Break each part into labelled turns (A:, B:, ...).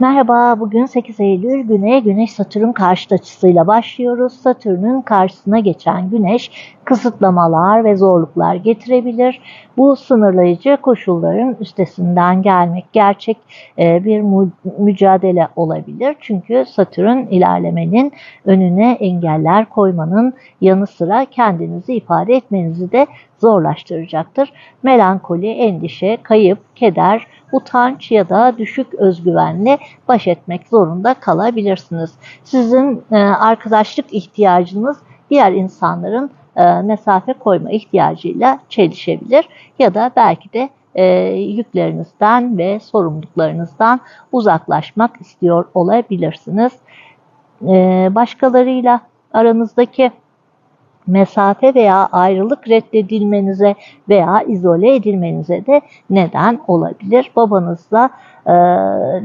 A: Merhaba, bugün 8 Eylül güne Güneş Satürn karşıt açısıyla başlıyoruz. Satürn'ün karşısına geçen Güneş kısıtlamalar ve zorluklar getirebilir. Bu sınırlayıcı koşulların üstesinden gelmek gerçek e, bir mücadele olabilir. Çünkü Satürn ilerlemenin önüne engeller koymanın yanı sıra kendinizi ifade etmenizi de zorlaştıracaktır. Melankoli, endişe, kayıp, keder, utanç ya da düşük özgüvenle baş etmek zorunda kalabilirsiniz. Sizin e, arkadaşlık ihtiyacınız diğer insanların e, mesafe koyma ihtiyacıyla çelişebilir ya da belki de e, yüklerinizden ve sorumluluklarınızdan uzaklaşmak istiyor olabilirsiniz. E, başkalarıyla aranızdaki mesafe veya ayrılık reddedilmenize veya izole edilmenize de neden olabilir. Babanızla e,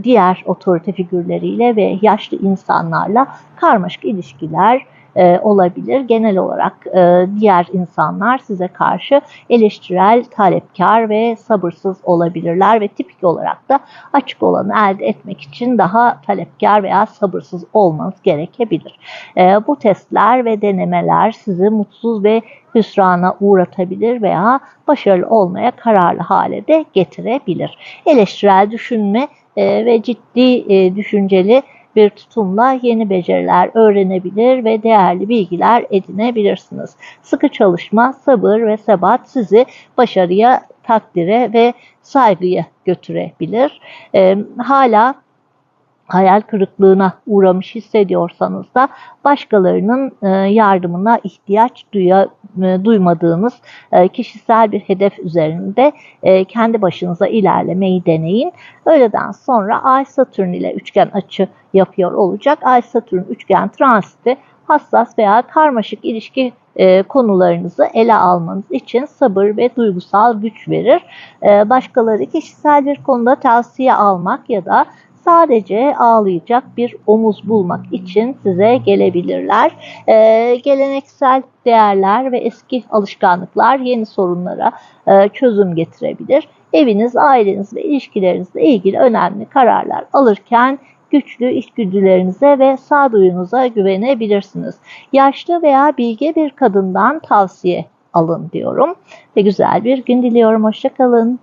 A: diğer otorite figürleriyle ve yaşlı insanlarla karmaşık ilişkiler e, olabilir. Genel olarak e, diğer insanlar size karşı eleştirel, talepkar ve sabırsız olabilirler ve tipik olarak da açık olanı elde etmek için daha talepkar veya sabırsız olmanız gerekebilir. E, bu testler ve denemeler sizi mutsuz ve hüsrana uğratabilir veya başarılı olmaya kararlı hale de getirebilir. Eleştirel düşünme e, ve ciddi e, düşünceli bir tutumla yeni beceriler öğrenebilir ve değerli bilgiler edinebilirsiniz. Sıkı çalışma, sabır ve sebat sizi başarıya, takdire ve saygıya götürebilir. Ee, hala hayal kırıklığına uğramış hissediyorsanız da başkalarının e, yardımına ihtiyaç duya, e, duymadığınız e, kişisel bir hedef üzerinde kendi başınıza ilerlemeyi deneyin. Öğleden sonra Ay Satürn ile üçgen açı yapıyor olacak. Ay Satürn üçgen transiti hassas veya karmaşık ilişki konularınızı ele almanız için sabır ve duygusal güç verir. başkaları kişisel bir konuda tavsiye almak ya da sadece ağlayacak bir omuz bulmak için size gelebilirler. Ee, geleneksel değerler ve eski alışkanlıklar yeni sorunlara e, çözüm getirebilir. Eviniz, aileniz ve ilişkilerinizle ilgili önemli kararlar alırken güçlü içgüdülerinize ve sağduyunuza güvenebilirsiniz. Yaşlı veya bilge bir kadından tavsiye alın diyorum. Ve güzel bir gün diliyorum. Hoşçakalın.